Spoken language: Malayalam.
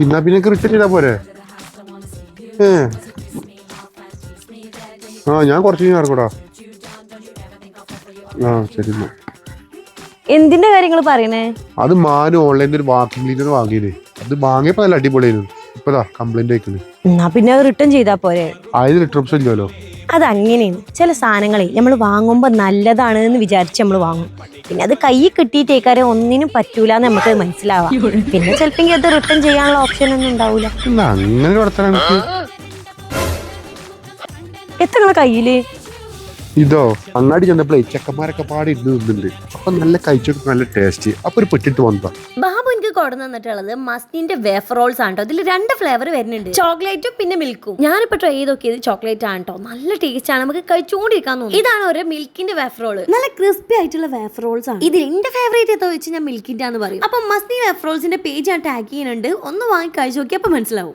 എന്നാ പിന്നെ ക്രിക്കറ്റ് ഇടാ പോരെ? ഏ. ആ ഞാൻ കുറച്ച് കഴിഞ്ഞ് ഇറങ്ങൂടാ. ആ ശരി എന്നാ. എന്തിന്റെ കാര്യങ്ങൾ പറയണേ? അത് മാന് ഓൺലൈനിൽ ഒരു വാക്കിംഗ് ക്ലീനർ വാങ്ങിയില്ലേ അത് വാങ്ങിയപ്പോ നല്ല അടിപൊളിയായിരുന്നു. ഇപ്പതാ കംപ്ലൈന്റ് അയക്കുന്നത് എന്നാ പിന്നെ റിട്ടേൺ ചെയ്താ പോരെ? അതിന് റിട്ടേൺ ഓപ്ഷൻ ഇല്ലല്ലോ അങ്ങനെയാണ് ചില സാധനങ്ങളെ നമ്മൾ വാങ്ങുമ്പോൾ നല്ലതാണ് എന്ന് വിചാരിച്ച് നമ്മൾ വാങ്ങും. പിന്നെ അത് കൈ കിട്ടിയിട്ടേക്കാരെ ഒന്നിനും പറ്റൂല എന്ന് നമുക്ക് മനസ്സിലാവാം. പിന്നെ ചിലപ്പോ അത് റിട്ടേൺ ചെയ്യാനുള്ള ഓപ്ഷൻ ഒന്നും ഉണ്ടാവൂല. എത്ര കയ്യിൽ? ഇതോ അങ്ങാടി ചെന്നപ്പോഴേ ചെക്കന്മാരൊക്കെ പാടി ഇരുന്ന് നിന്നുണ്ട് അപ്പൊ നല്ല കഴിച്ചൊക്കെ നല്ല ടേസ്റ്റ് അപ്പൊ ഒരു പെട്ടിട്ട് വന്നതാ. ബാബു എനിക്ക് കൊണ്ടു തന്നിട്ടുള്ളത് മസ്റ്റിന്റെ വേഫർ റോൾസ് ആണ് കേട്ടോ ഇതിൽ രണ്ട് ഫ്ലേവർ വരുന്നുണ്ട്. ചോക്ലേറ്റും പിന്നെ മിൽക്കും ഞാനിപ്പോ ട്രൈ ചെയ്ത് നോക്കിയത് ചോക്ലേറ്റ് ആണ് കേട്ടോ നല്ല ടേസ്റ്റ് ആണ്. നമുക്ക് കഴിച്ചുകൊണ്ടിരിക്കാൻ തോന്നുന്നു ഇതാണ് ഒരു മിൽക്കിന്റെ വേഫർ റോൾ നല്ല ക്രിസ്പി ആയിട്ടുള്ള വേഫർ റോൾസ് ആണ്. ഇതിൽ എന്റെ ഫേവറേറ്റ് ഏതോ വെച്ച് ഞാൻ മിൽക്കിന്റെ ആന്ന് പറയും. അപ്പൊ മസ്നി വേഫർ റോൾസിന്റെ പേജ് ഞാൻ ടാഗ് ചെയ്യുന്നുണ്ട്. ഒന്ന് വാങ്ങി കഴിച്ചു നോക്കി അപ്പൊ മനസ്സിലാവും.